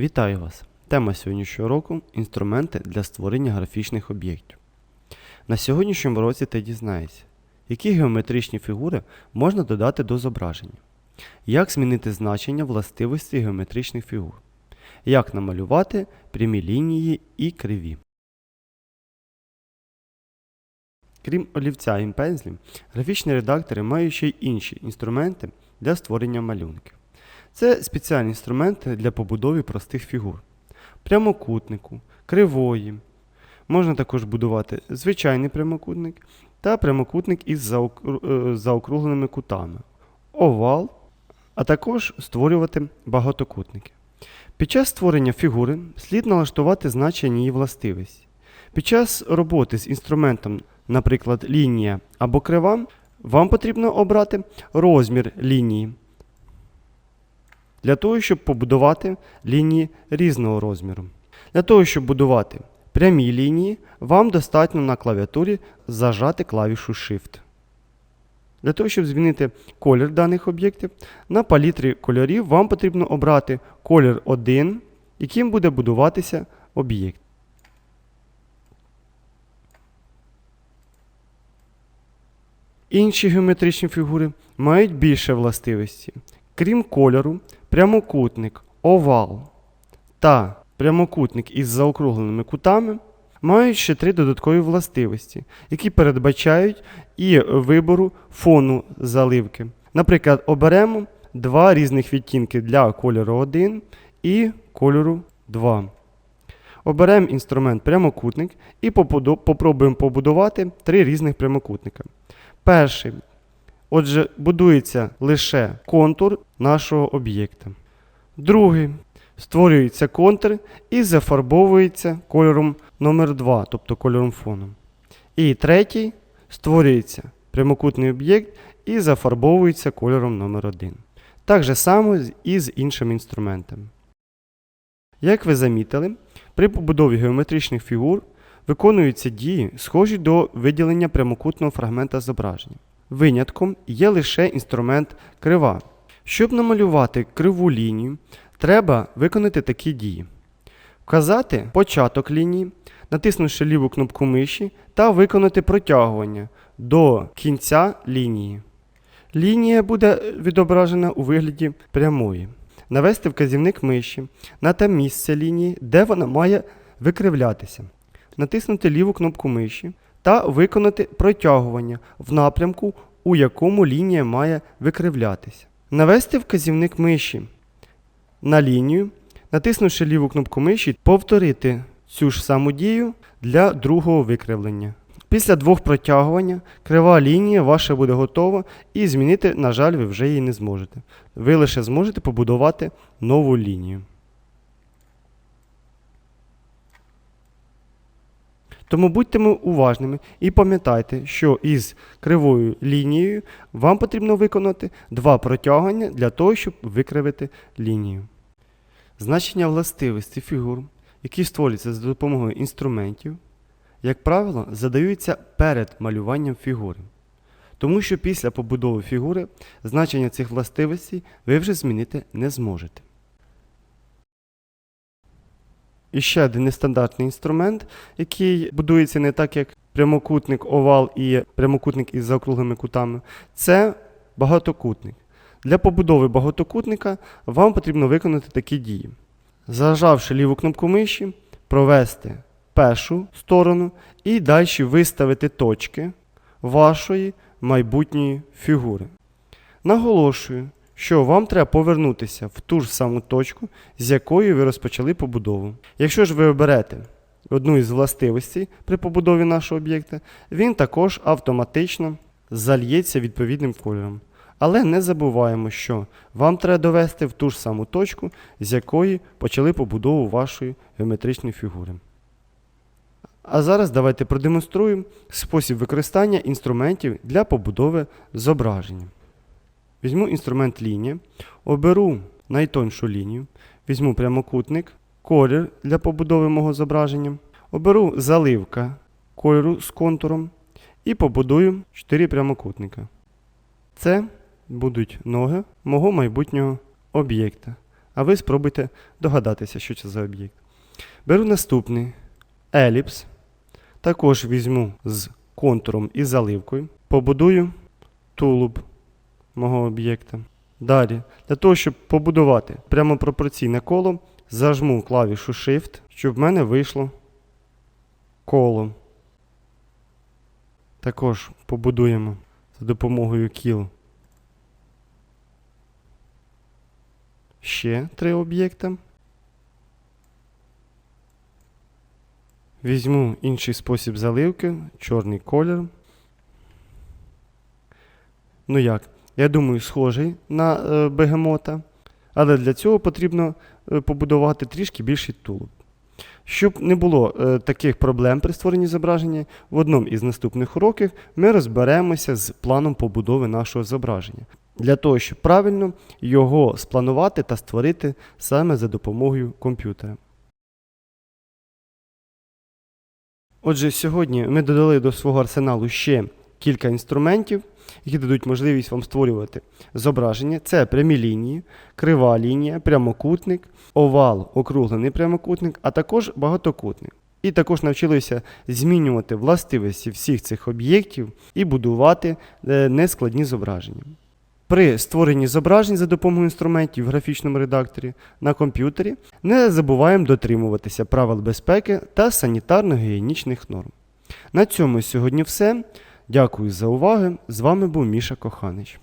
Вітаю вас! Тема сьогоднішнього року інструменти для створення графічних об'єктів. На сьогоднішньому році ти дізнаєшся, які геометричні фігури можна додати до зображення, як змінити значення властивості геометричних фігур, як намалювати прямі лінії і криві. Крім олівця і пензлів, графічні редактори мають ще й інші інструменти для створення малюнків. Це спеціальні інструменти для побудови простих фігур, прямокутнику, кривої. Можна також будувати звичайний прямокутник та прямокутник із е, заокругленими кутами, овал, а також створювати багатокутники. Під час створення фігури слід налаштувати значення її властивості. Під час роботи з інструментом, наприклад, лінія або крива, вам потрібно обрати розмір лінії для того, щоб побудувати лінії різного розміру. Для того, щоб будувати прямі лінії, вам достатньо на клавіатурі зажати клавішу Shift. Для того, щоб змінити колір даних об'єктів, на палітрі кольорів вам потрібно обрати колір 1, яким буде будуватися об'єкт. Інші геометричні фігури мають більше властивості. Крім кольору, прямокутник, овал та прямокутник із заокругленими кутами мають ще три додаткові властивості, які передбачають і вибору фону заливки. Наприклад, оберемо два різних відтінки для кольору 1 і кольору 2. Оберемо інструмент прямокутник і попробуємо побудувати три різних прямокутника. Перший. Отже, будується лише контур нашого об'єкта. Другий. Створюється контур і зафарбовується кольором номер 2, тобто кольором фону. І третій створюється прямокутний об'єкт і зафарбовується кольором номер 1. Так же само і з іншими інструментами. Як ви замітили, при побудові геометричних фігур виконуються дії, схожі до виділення прямокутного фрагмента зображення. Винятком є лише інструмент крива. Щоб намалювати криву лінію, треба виконати такі дії: вказати початок лінії, натиснувши ліву кнопку миші та виконати протягування до кінця лінії. Лінія буде відображена у вигляді прямої. Навести вказівник миші на те місце лінії, де вона має викривлятися. Натиснути ліву кнопку миші та виконати протягування в напрямку, у якому лінія має викривлятися. Навести вказівник миші на лінію, натиснувши ліву кнопку миші, повторити цю ж саму дію для другого викривлення. Після двох протягування крива лінія ваша буде готова і змінити, на жаль, ви вже її не зможете. Ви лише зможете побудувати нову лінію. Тому будьте уважними і пам'ятайте, що із кривою лінією вам потрібно виконати два протягування для того, щоб викривити лінію. Значення властивості фігур, які створюються за допомогою інструментів, як правило, задаються перед малюванням фігури. Тому що після побудови фігури значення цих властивостей ви вже змінити не зможете. І ще один нестандартний інструмент, який будується не так, як прямокутник, овал і прямокутник із заокруглими кутами, це багатокутник. Для побудови багатокутника вам потрібно виконати такі дії. Зажавши ліву кнопку миші, провести першу сторону і далі виставити точки вашої майбутньої фігури. Наголошую, що вам треба повернутися в ту ж саму точку, з якої ви розпочали побудову. Якщо ж ви оберете одну із властивостей при побудові нашого об'єкта, він також автоматично зальється відповідним кольором. Але не забуваємо, що вам треба довести в ту ж саму точку, з якої почали побудову вашої геометричної фігури. А зараз давайте продемонструємо спосіб використання інструментів для побудови зображення. Візьму інструмент лінія, оберу найтоншу лінію, візьму прямокутник, колір для побудови мого зображення, оберу заливка кольору з контуром і побудую 4 прямокутника. Це будуть ноги мого майбутнього об'єкта. А ви спробуйте догадатися, що це за об'єкт. Беру наступний еліпс. Також візьму з контуром і заливкою. Побудую тулуб мого об'єкта. Далі, для того, щоб побудувати прямо пропорційне коло, зажму клавішу Shift, щоб в мене вийшло коло. Також побудуємо за допомогою кіл ще три об'єкта. Візьму інший спосіб заливки, чорний колір. Ну як? Я думаю, схожий на е, бегемота, але для цього потрібно е, побудувати трішки більший тулуб. Щоб не було е, таких проблем при створенні зображення, в одному із наступних уроків ми розберемося з планом побудови нашого зображення. Для того, щоб правильно його спланувати та створити саме за допомогою комп'ютера. Отже, сьогодні ми додали до свого арсеналу ще кілька інструментів, які дадуть можливість вам створювати зображення. Це прямі лінії, крива лінія, прямокутник, овал, округлений прямокутник, а також багатокутник. І також навчилися змінювати властивості всіх цих об'єктів і будувати е, нескладні зображення. При створенні зображень за допомогою інструментів в графічному редакторі на комп'ютері не забуваємо дотримуватися правил безпеки та санітарно-гігієнічних норм. На цьому сьогодні все. Дякую за увагу. З вами був Міша Коханич.